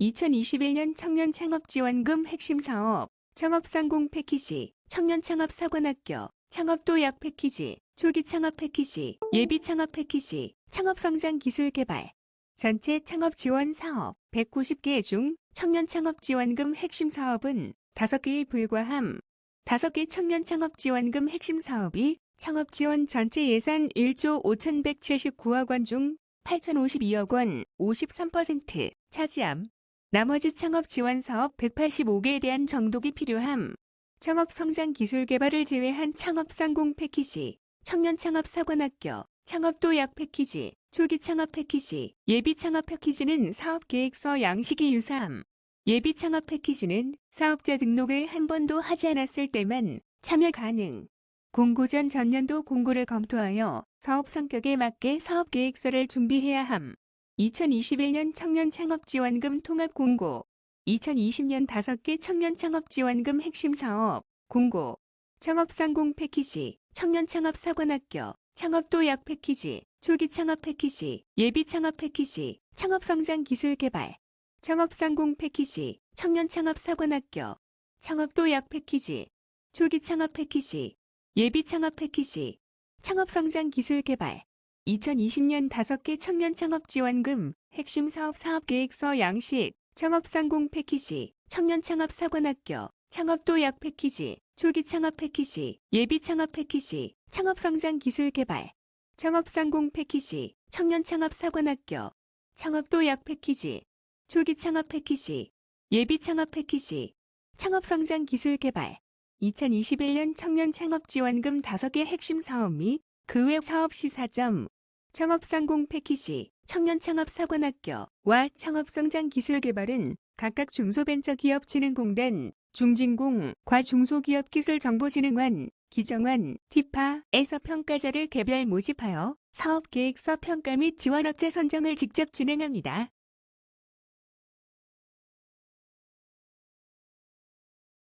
2021년 청년 창업 지원금 핵심 사업, 창업 상공 패키지, 청년 창업 사관학교, 창업 도약 패키지, 초기 창업 패키지, 예비 창업 패키지, 창업 성장 기술 개발. 전체 창업 지원 사업 190개 중 청년 창업 지원금 핵심 사업은 5개에 불과함. 5개 청년 창업 지원금 핵심 사업이 창업 지원 전체 예산 1조 5,179억 원 중 8,052억 원 53% 차지함. 나머지 창업 지원 사업 185개에 대한 정독이 필요함. 창업 성장 기술 개발을 제외한 창업 상공 패키지, 청년 창업 사관학교, 창업 도약 패키지, 초기 창업 패키지, 예비 창업 패키지는 사업 계획서 양식이 유사함. 예비 창업 패키지는 사업자 등록을 한 번도 하지 않았을 때만 참여 가능. 공고 전 전년도 공고를 검토하여 사업 성격에 맞게 사업 계획서를 준비해야 함. 2021년 청년 창업 지원금 통합 공고 2020년 5개 청년 창업 지원금 핵심 사업 공고 창업 상공 패키지 청년 창업 사관학교 창업 도 약 패키지 초기 창업 패키지 예비 창업 패키지 창업 성장 기술 개발 창업 상공 패키지 청년 창업 사관학교 창업 도 약 패키지 초기 창업 패키지 예비 창업 패키지 창업 성장 기술 개발 2020년 5개 청년 창업 지원금 핵심 사업 사업 계획서 양식 창업 상공 패키지 청년 창업 사관학교 창업 도 약 패키지 초기 창업 패키지 예비 창업 패키지 창업 성장 기술 개발 창업 상공 패키지 청년 창업 사관학교 창업 도 약 패키지 초기 창업 패키지 예비 창업 패키지 창업 성장 기술 개발. 2021년 청년 창업 지원금 5개 핵심 사업 및 그 외 사업 시사점 창업상공 패키지, 청년창업사관학교와 창업성장기술개발은 각각 중소벤처기업진흥공단, 중진공 과 중소기업기술정보진흥원, 기정원, 티파에서 평가자를 개별 모집하여 사업계획서 평가 및 지원업체 선정을 직접 진행합니다.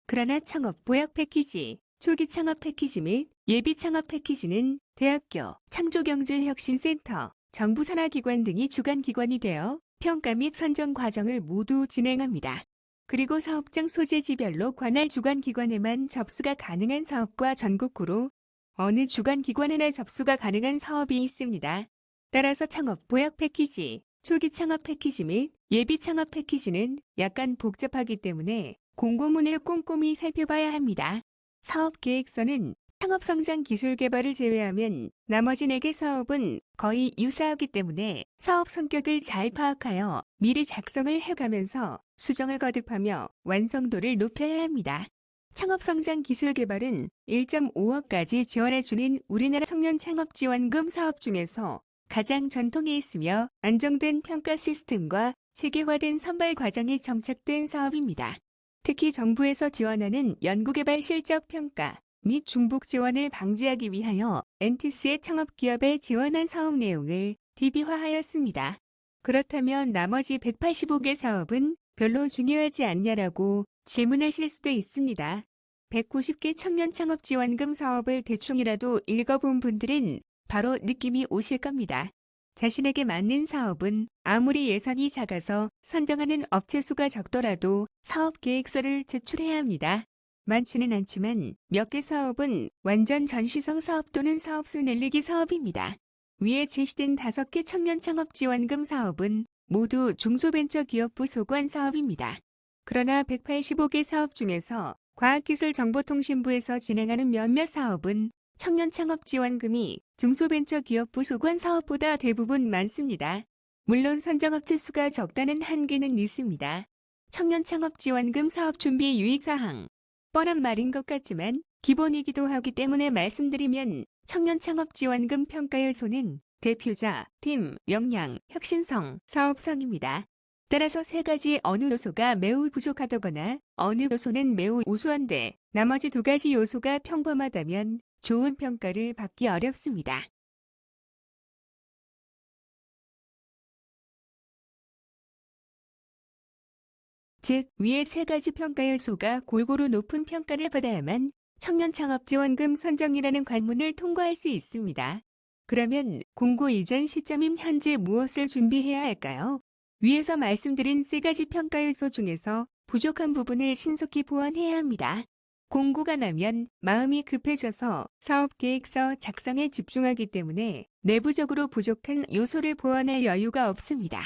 그러나 창업 보약 패키지, 초기 창업 패키지 및 예비 창업 패키지는 대학교, 창조경제혁신센터, 정부 산하기관 등이 주관기관이 되어 평가 및 선정 과정을 모두 진행합니다. 그리고 사업장 소재지별로 관할 주관기관에만 접수가 가능한 사업과 전국구로 어느 주관기관에나 접수가 가능한 사업이 있습니다. 따라서 창업 보약 패키지, 초기 창업 패키지 및 예비 창업 패키지는 약간 복잡하기 때문에 공고문을 꼼꼼히 살펴봐야 합니다. 사업 계획서는 창업성장 기술 개발을 제외하면 나머지 4개 사업은 거의 유사하기 때문에 사업 성격을 잘 파악하여 미리 작성을 해가면서 수정을 거듭하며 완성도를 높여야 합니다. 창업성장 기술 개발은 1.5억까지 지원해주는 우리나라 청년 창업 지원금 사업 중에서 가장 전통이 있으며 안정된 평가 시스템과 체계화된 선발 과정이 정착된 사업입니다. 특히 정부에서 지원하는 연구개발 실적 평가 및 중복 지원을 방지하기 위하여 엔티스의 창업기업에 지원한 사업 내용을 DB화하였습니다. 그렇다면 나머지 185개 사업은 별로 중요하지 않냐라고 질문하실 수도 있습니다. 190개 청년 창업 지원금 사업을 대충이라도 읽어본 분들은 바로 느낌이 오실 겁니다. 자신에게 맞는 사업은 아무리 예산이 작아서 선정하는 업체 수가 적더라도 사업 계획서를 제출해야 합니다. 많지는 않지만 몇 개 사업은 완전 전시성 사업 또는 사업수 늘리기 사업입니다. 위에 제시된 5개 청년 창업 지원금 사업은 모두 중소벤처기업부 소관 사업입니다. 그러나 185개 사업 중에서 과학기술정보통신부에서 진행하는 몇몇 사업은 청년 창업 지원금이 중소벤처기업부 소관 사업보다 대부분 많습니다. 물론 선정업체 수가 적다는 한계는 있습니다. 청년 창업 지원금 사업 준비 유익사항. 뻔한 말인 것 같지만 기본이기도 하기 때문에 말씀드리면 청년 창업 지원금 평가 요소는 대표자, 팀, 역량, 혁신성, 사업성입니다. 따라서 세 가지 어느 요소가 매우 부족하다거나 어느 요소는 매우 우수한데 나머지 두 가지 요소가 평범하다면 좋은 평가를 받기 어렵습니다. 즉, 위의 세 가지 평가 요소가 골고루 높은 평가를 받아야만 청년 창업 지원금 선정이라는 관문을 통과할 수 있습니다. 그러면 공고 이전 시점인 현재 무엇을 준비해야 할까요? 위에서 말씀드린 세 가지 평가 요소 중에서 부족한 부분을 신속히 보완해야 합니다. 공고가 나면 마음이 급해져서 사업 계획서 작성에 집중하기 때문에 내부적으로 부족한 요소를 보완할 여유가 없습니다.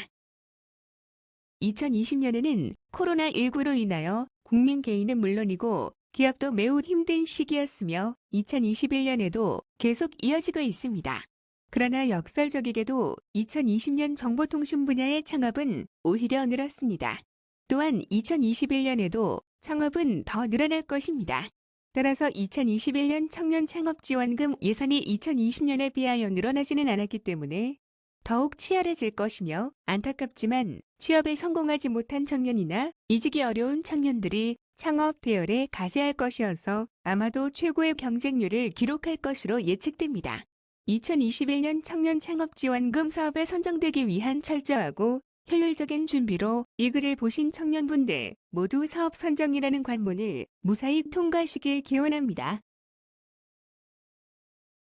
2020년에는 코로나19로 인하여 국민 개인은 물론이고 기업도 매우 힘든 시기였으며 2021년에도 계속 이어지고 있습니다. 그러나 역설적이게도 2020년 정보통신 분야의 창업은 오히려 늘었습니다. 또한 2021년에도 창업은 더 늘어날 것입니다. 따라서 2021년 청년 창업 지원금 예산이 2020년에 비하여 늘어나지는 않았기 때문에 더욱 치열해질 것이며 안타깝지만 취업에 성공하지 못한 청년이나 이직이 어려운 청년들이 창업 대열에 가세할 것이어서 아마도 최고의 경쟁률을 기록할 것으로 예측됩니다. 2021년 청년 창업 지원금 사업에 선정되기 위한 철저하고 효율적인 준비로 이 글을 보신 청년분들 모두 사업 선정이라는 관문을 무사히 통과하시길 기원합니다.